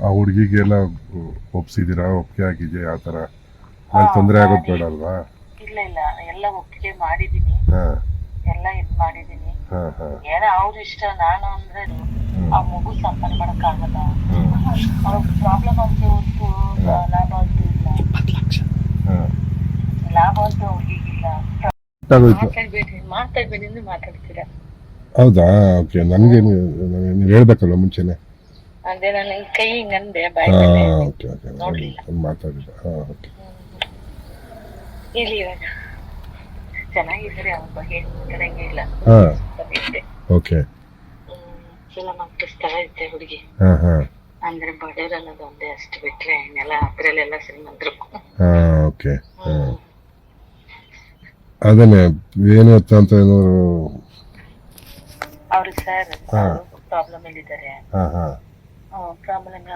ಆ ಹುಡುಗಿಗೆಲ್ಲ ಒಪ್ಸಿದೀರಾ? ಒಪ್ಪಿಗೆ ಆಗಿದೆ ಆ ತರ ಅಲ್ಲಿ ತೊಂದರೆ ಆಗೋದು ಬೇಡ ಅಲ್ವಾ ಇಲ್ಲ ಇಲ್ಲ. ಎಲ್ಲ ಒಪ್ಪಿಗೆ ಮಾಡಿದೀನಿ. ಹಾಂ. ಎಲ್ಲ ಇದ್ ಮಾಡಿದೀನಿ. ಹಾಂ ಹಾಂ. ಏನೋ ಅವ್ರ ಇಷ್ಟ ನಾನು ಅಂದ್ರೆ ಆ ಮಗು ಸಂಪಾದನೆ ಮಾಡಕ್ ಆಗಲ್ಲ ಹ್ಮ್. ಅವ್ರ ಪ್ರಾಬ್ಲಮ್ ಅಂದ್ರೆ ಹೊತ್ತು ಲಾಭ ಅಂತೂ ಇಲ್ಲ. ಹಾಂ. ಲಾಭ ಅಂತ ಹುಡುಗಿಗಿಲ್ಲ. ಆಗೋಯ್ತು. ಮಾತಾಡ್ಬೇಡಿ ಮಾತಾಡ್ಬೇಡಿ ಅಂದ್ರೆ ಮಾತಾಡ್ತೀರಾ? ಹೌದಾ? ಓಕೆ. ನನಗೆ ನೀವು ಹೇಳ್ಬೇಕಲ್ವ ಮುಂಚೆನೆ? ಅಂದ್ರೆ ನಾನು ಈ ಕೈ ಹಿಂಗಂದೆ ಹಾಂ ಬಾಯ್ತಲ್ಲೇ ಓಕೆ ಓಕೆ. ಮಾತಾಡಿದ. ಹಾಂ ಓಕೆ ಇಲ್ಲಿ ಇವಾಗ ಅವ್ರ ಬಗ್ಗೆ ಮಾತಾಡಂಗೆ ಇಲ್ಲ. ಹಾಂ. ಓಕೆ ಆಗ್ತಿಸ್ತಾ ಇದ್ದೆ ಹುಡುಗಿ. ಹಾಂ ಹಾಂ. ಅಂದ್ರೆ ಬಡವರಲ್ಲ ಒಂದೇ ಅಷ್ಟು ಬಿಟ್ರೆ ಇನ್ನೆಲ್ಲ ಅದ್ರಲ್ಲೆಲ್ಲ ಶ್ರೀಮಂತರು. ಹಾಂ ಓಕೆ ಹಾಂ. ಅದೇನೆ ಏನು ಅಂತ ಏನಾದ್ರು ಅವ್ರು ಸರ್ ಹಾ. ಪ್ರಾಬ್ಲಮ್ ಇಲ್ಲಿದ್ದಾರೆ ಹಾಂ ಹಾಂ. ಪ್ರಾಬ್ಲಮ್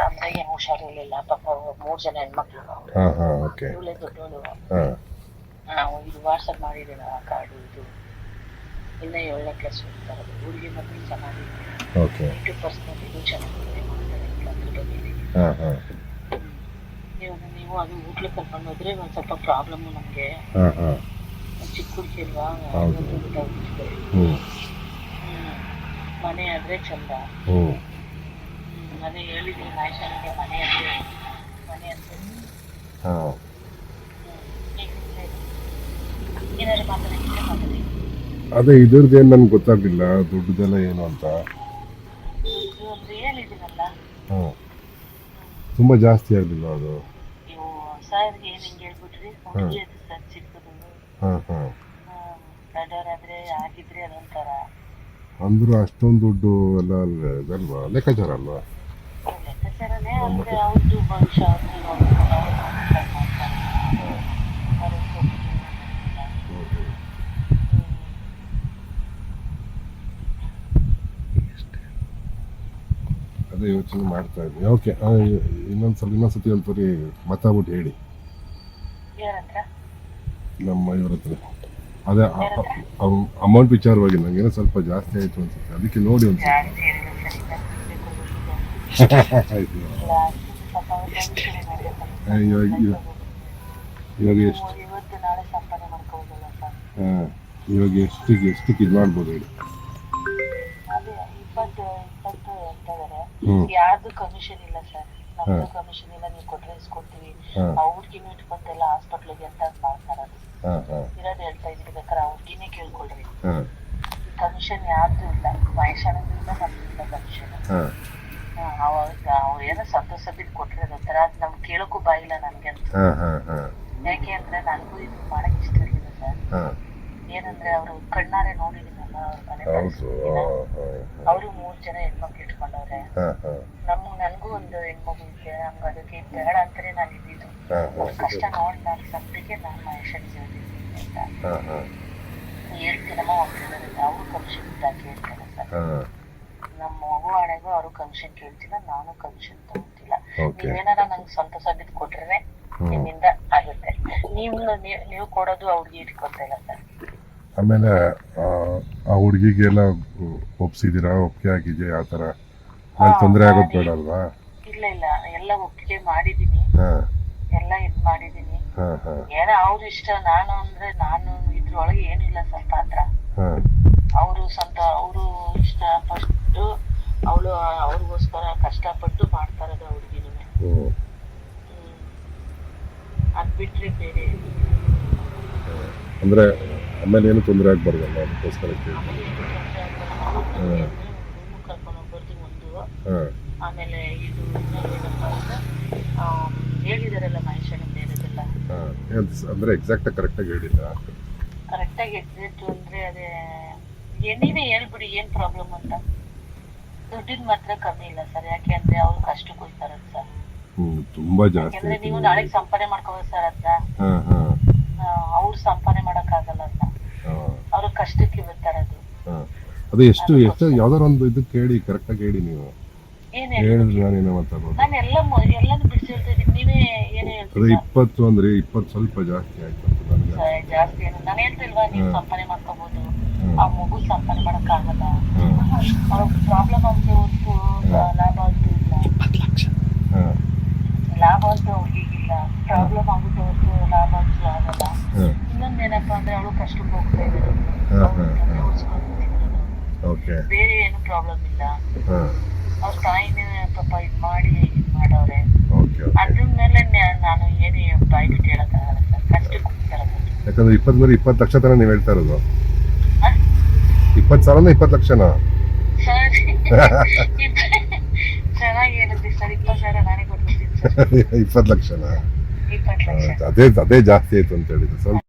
ಅಂದ್ರೆ ಹುಷಾರಿರ್ಲಿಲ್ಲ ಪಾಪ ಮೂರ್ ಜನ ಹೆಣ್ಮಕ್ಳು ಓಕೆ ನಾವು ಇದು ವಾಟ್ಸಪ್ ಮಾಡಿದ್ದೀವಿ ಆ ಕಾರ್ಡು ಇದು ಇನ್ನ ಏಳನೇ ಕ್ಲಾಸ್ ಹೋಗ್ತಾರೆ ಹುಡುಗಿ ಮಕ್ಕಳು ಚೆನ್ನಾಗಿದೆ ಓಕೆ ಇದು ಚೆನ್ನಾಗಿದೆ ನೀವು ನೀವು ಅದು ಊಟಕ್ಕೆ ಕರ್ಕೊಂಡು ಹೋದ್ರೆ ಒಂದ್ ಸ್ವಲ್ಪ ಪ್ರಾಬ್ಲಮ್ಮು ನಮಗೆ ಚಿಕ್ಕ ಹುಡುಗಿ ಹೌದು. ಮನೆ ಆದ್ರೆ ಚಂದ ಅದೇ ಹೇಳಿದ್ದೀನಿ ಮನೆ ಅಂತ. ಮನೆ ಹಾಂ. ಏನಾದ್ರು ಮಾತಾಡೋಕ್ಕೆ ಮಾತಾಡಿ. ಅದೇ ಇದ್ರದ್ದೇನು ನನ್ಗೆ ಗೊತ್ತಾಗಲಿಲ್ಲ ದುಡ್ಡದೆಲ್ಲ ಏನು ಅಂತ. ಇದು ಅಂದ್ರೆ ಹೇಳಿದ್ದೀನಲ್ಲ ಹ್ಞೂ ತುಂಬ ಜಾಸ್ತಿ ಆಗಲಿಲ್ಲ ಅದು. ನೀವು ಸರ್ಗೆ ಏನು ಹಿಂಗೆ ಹೇಳ್ಬಿಟ್ರಿ? ಹುಡುಗಿ ಅದು ಸರ್ ಚಿಕ್ಕದು ಹಾಂ ಹಾಂ. ದೊಡ್ಡವರಾದ್ರೆ ಆಗಿದ್ರೆ ಅದೊಂಥರ. ಅಂದರೂ ಅಷ್ಟೊಂದು ದುಡ್ಡು ಎಲ್ಲ ಇದಲ್ವಾ? ಲೆಕ್ಕಾಚಾರ ಅಲ್ವಾ? ಅಂದ್ರೆ ಅವ್ರದ್ದು ಭವಿಷ್ಯ ಅದೇ ಯೋಚನೆ ಮಾಡ್ತಾ ಇದ್ದೀನಿ ಓಕೆ ಇನ್ನೊಂದ್ಸಲ ಇನ್ನೊಂದ್ಸತಿ ಒಂದ್ಸರಿ ಮತ್ತಾಗ್ಬಿಟ್ಟು ಹೇಳಿ. ನಮ್ಮ ಇವ್ರ ಹತ್ರ ಅದೇ ಅಮೌಂಟ್ ವಿಚಾರವಾಗಿ ನಂಗೆ ಸ್ವಲ್ಪ ಜಾಸ್ತಿ ಆಯಿತು ಅನ್ಸುತ್ತೆ. ಅದಕ್ಕೆ ನೋಡಿ ಒಂದ್ಸಲ ಜಾಸ್ತಿ ಹೇಳಿಲ್ಲ ಸರಿ ಬರ್ಬೇಕು ಆಯ್ತು ಪಾಪ ಅವ್ರು ಭವಿಷ್ಯ ಮಾಡ್ಬೇಕಲ್ಲ. ಆ, ಇವಾಗ ಎಷ್ಟು ಹಾಂ ಇವಾಗ ಎಷ್ಟಿಗೆ ಎಷ್ಟಕ್ಕೆ ಇದು ಮಾಡ್ಬೋದು ಹೇಳಿ ಯಾರ್ದು ಕಮಿಷನ್ ಇಲ್ಲ ಸರ್ ನಮ್ದು ಕಮಿಷನ್ ಇಲ್ಲ ನೀವು ಕೊಟ್ರೆ ಇಸ್ಕೊಡ್ತೀವಿ ಅವ್ರಿಗಿನ್ನೂ ಇಟ್ಕೊಂತೆಲ್ಲ ಹಾಸ್ಪಿಟ್ಲಿಗೆ ಅಂತ ಮಾಡ್ತಾರೆ ಇರೋದು ಹೇಳ್ತಾ ಇದ್ರಿ ಬೇಕಾದ್ರೆ ಅವ್ರಿಗಿನೇ ಕೇಳ್ಕೊಳ್ರಿ. ಕಮಿಷನ್ ಯಾರ್ದು ಇಲ್ಲ? ವಯಸ್ಸಾನದು ಇಲ್ಲ ನಮ್ದು ಇಲ್ಲ. ಕಮಿಷನ್ ಹಾಂ ಅವಾಗ ಅವ್ರು ಏನೋ ಸಂತೋಷ ಬಿಟ್ಟು ಕೊಟ್ರೆ ಅದೊಂಥರ ಅದು ನಮ್ಗೆ ಕೇಳೋಕ್ಕೂ ಬಾಯಿಲ್ಲ ನನಗೆ ಅಂತ. ಹಾಂ ಹಾಂ ಹಾಂ. ಯಾಕೆ ಅಂದ್ರೆ ನನಗೂ ಇದು ಮಾಡಕ್ ಇಷ್ಟ ಇರಲಿಲ್ಲ ಸರ್. ಹಾಂ. ಏನಂದ್ರೆ ಅವರು ಕಣ್ಣಾರೆ ನೋಡಿದೀನಲ್ಲ ಅವ್ರ ಮನೆ ಹೌದು. ಹಾಂ ಅವರು ಮೂರ್ ಜನ ಹೆಣ್ಮಕ್ಳು ಇಟ್ಕೊಂಡವ್ರೆ. ಹಾಂ ಹಾಂ. ನಮ್ ನನ್ಗೂ ಒಂದು ಹೆಣ್ಮಗು ಇದೆ ನಮ್ಗೆ ಅದಕ್ಕೆ ಬೇಡ ಅಂತಾನೆ ನಾನು ಇದ್ದಿದ್ದು. ಹಾಂ ಅವ್ರ ಹಾಂ ಕಷ್ಟ ನೋಡಿ ನಾನು ಸದ್ಯಕ್ಕೆ ನಾನು ಹೇಳಿದ್ದೀನಿ ಅಂತ. ಹಾಂ ಹಾಂ. ಹೇಳ್ತೀನಮ್ಮ ಹೋಗ್ತಿದ್ದಾರೆ ಅವರು ಕಮಿಷನ್ ಇದ್ದಾಗೆ ಹೇಳ್ತಾರೆ ಸರ್. ಹಾಂ. ನಮ್ಮ ಮಗು ಹಣೆಗೂ ಅವರು ಕಮಿಷನ್ ಕೇಳ್ತಿಲ್ಲ ನಾನು ಕಮಿಷನ್ ತಗೊಂತಿಲ್ಲ ನೀವೇನಾರ ನಂಗೆ ಸ್ವಂತ ಸದ್ಯದ ಕೊಟ್ರೆ ನಿಮ್ಮಿಂದ ಆಗುತ್ತೆ. ನೀವು ನೀವು- ಕೊಡೋದು ಅವ್ರಿಗೆ ಇಟ್ಕೊತಾ ಇಲ್ಲ ಸರ್. ಆಮೇಲೆ ಆ, ಹುಡುಗಿಗೆಲ್ಲ ಒಪ್ಸಿದ್ದೀರಾ? ಒಪ್ಪಿಗೆ ಆಗಿದೆ ಆ ಥರ? ತೊಂದರೆ ಆಗೋದು ಬೇಡ ಅಲ್ವಾ ಇಲ್ಲ ಇಲ್ಲ. ಎಲ್ಲ ಒಪ್ಪಿಗೆ ಮಾಡಿದೀನಿ ಎಲ್ಲ ಇದ್ ಮಾಡಿದೀನಿ ಏನೋ ಅವ್ರ ಇಷ್ಟ ನಾನು ಅಂದ್ರೆ ನಾನು ಇದ್ರೊಳಗೆ ಏನಿಲ್ಲ ಸ್ವಲ್ಪ ಹತ್ರ ಹಾಂ. ಅವರು ಸ್ವಂತ ಅವರು ಅವಳು ಅವ್ರಿಗೋಸ್ಕರ ಕಷ್ಟಪಟ್ಟು ಮಾಡ್ತಾ ಇರೋದು ಹುಡುಗಿನೂ ಹ್ಞೂ ಅದ್ ಬಿಟ್ರೆ ಬೇರೆ ಅಂದ್ರೆ ಆಮೇಲೆ ಏನು ತೊಂದರೆ ಆಗ್ಬಾರ್ದಲ್ಲ ಅದಕ್ಕೋಸ್ಕರ ಕೇಳಿ ಕರ್ಕೊಂಡು ಹೋಗ್ಬಾರ್ದು ಒಂದು. ಹಾಂ. ಆಮೇಲೆ ಇದು ಇನ್ನೊಂದು ಏನಪ್ಪ ಅಂದ್ರೆ ಹೇಳಿದಾರಲ್ಲ ಮಹೇಶನ ಬೇರೆದೆಲ್ಲ ಅಂದ್ರೆ ಎಕ್ಸಾಕ್ಟ್ ಕರೆಕ್ಟ್ ಆಗಿ ಹೇಳಿಲ್ಲ. ಕರೆಕ್ಟಾಗಿ ಎಕ್ಸಾಕ್ಟ್ ಅಂದ್ರೆ ಅದೇ ಏನೇನೇ ಹೇಳ್ಬಿಡಿ ಏನ್ ಪ್ರಾಬ್ಲಮ್ ಅಂತ? ದುಡ್ಡಿನ ಮಾತ್ರ ಕಮ್ಮಿ ಇಲ್ಲ ಸರ್. ಯಾಕೆ ಅಂದ್ರೆ ಅವ್ರು ಕಷ್ಟ ಕೊಯ್ತಾರ ಸರ್ ಹ್ಞೂ ತುಂಬ ಜಾಸ್ತಿ ಯಾಕಂದ್ರೆ ನೀವು ನಾಳೆ ಸಂಪಾದನೆ ಮಾಡ್ಕೋಬೋದು ಸರ್ ಅಂತ ಅವ್ರ ಹಾಂ. ಅವ್ರು ಸಂಪಾದನೆ ಮಾಡಕ್ ಆಗಲ್ಲ ಅಂತ ಅವ್ರ ಕಷ್ಟಕ್ಕೆ ಬರ್ತಾರೆ ಹಾಂ. ಅದು ಎಷ್ಟು ಎಷ್ಟು ಯಾವ್ದಾರ ಒಂದು ಇದು ಕೇಳಿ ಕರೆಕ್ಟಾಗಿ ಹೇಳಿ ನೀವು. ಏನ್ ಹೇಳಿದ್ರೆ ನಾನೇನೋ ಮಾತಾಡ್ಬೋದು ನಾನು ಎಲ್ಲ ಎಲ್ಲಾನು ಬಿಡಿಸಿ ನೀವೇ ಏನೇ ಅದೇ ಹೇಳ್ತೀರಾ ಇಪ್ಪತ್ತು ಅಂದ್ರೆ ಇಪ್ಪತ್ತು ಸ್ವಲ್ಪ ಜಾಸ್ತಿ ಆಯ್ತು ಅಂತ ನನಗೆ ಜಾಸ್ತಿ ಏನು ನಾನು ಹೇಳ್ತಿಲ್ವಾ? ನೀವು ಹ್ಮ್. ಸಂಪಾದನೆ ಮಾಡ್ಕೋಬಹುದು ದುಡ್ಡು ಸಂಪಾದನೆ ಮಾಡೋಕ್ಕಾಗಲ್ಲ. ಪ್ರಾಬ್ಲಮ್ ಆಗುತ್ತೆ ಹೊರತು ಲಾಭ ಅಂತೂ ಇಲ್ಲ. ಲಾಭ ಅಂತೂ ಅವ್ರಿಗಿಲ್ಲ ಪ್ರಾಬ್ಲಮ್ ಆಗುತ್ತೆ ಹೊರತು ಲಾಭ ಅಂತೂ ಆಗಲ್ಲ ಇನ್ನೊಂದು ಅಂದ್ರೆ ಅವಳು ಕಷ್ಟಕ್ಕೆ ಹೋಗ್ತಾ ಬೇರೆ ಏನು ಪ್ರಾಬ್ಲಮ್ ಇಲ್ಲ. ಅವ್ರ ತಾಯಿನೇ ಪಾಪ ಮಾಡಿ ಮಾಡವ್ರೆ ಅದ್ರ ಮೇಲೆ ನಾನು ಏನೇ ಬಾಯಿ ಬಿಟ್ಟು ಹೇಳಕ್ಕಾಗಲ್ಲ ಸರ್. ಕಷ್ಟಕ್ಕೆ ಇಪ್ಪತ್ತು ಲಕ್ಷ ತರ ನೀವು ಹೇಳ್ತಾ ಇರೋದು. ಇಪ್ಪತ್ತು ಸಾವಿರನ ಇಪ್ಪತ್ತು ಲಕ್ಷನಾ? ಸರ್ ಚೆನ್ನಾಗಿ ಹೇಳಿದ್ರಿ ಸರ್ ಇಪ್ಪತ್ತು ಸಾವಿರ ನಾನೇ ಕೊಟ್ಬಿಡ್ತೀನಿ ಸರ್. ಇಪ್ಪತ್ತು ಲಕ್ಷನಾ? ಅದೇ ಅದೇ ಜಾಸ್ತಿ ಆಯ್ತು ಅಂತ ಹೇಳಿದ್ರು. ಸ್ವಲ್ಪ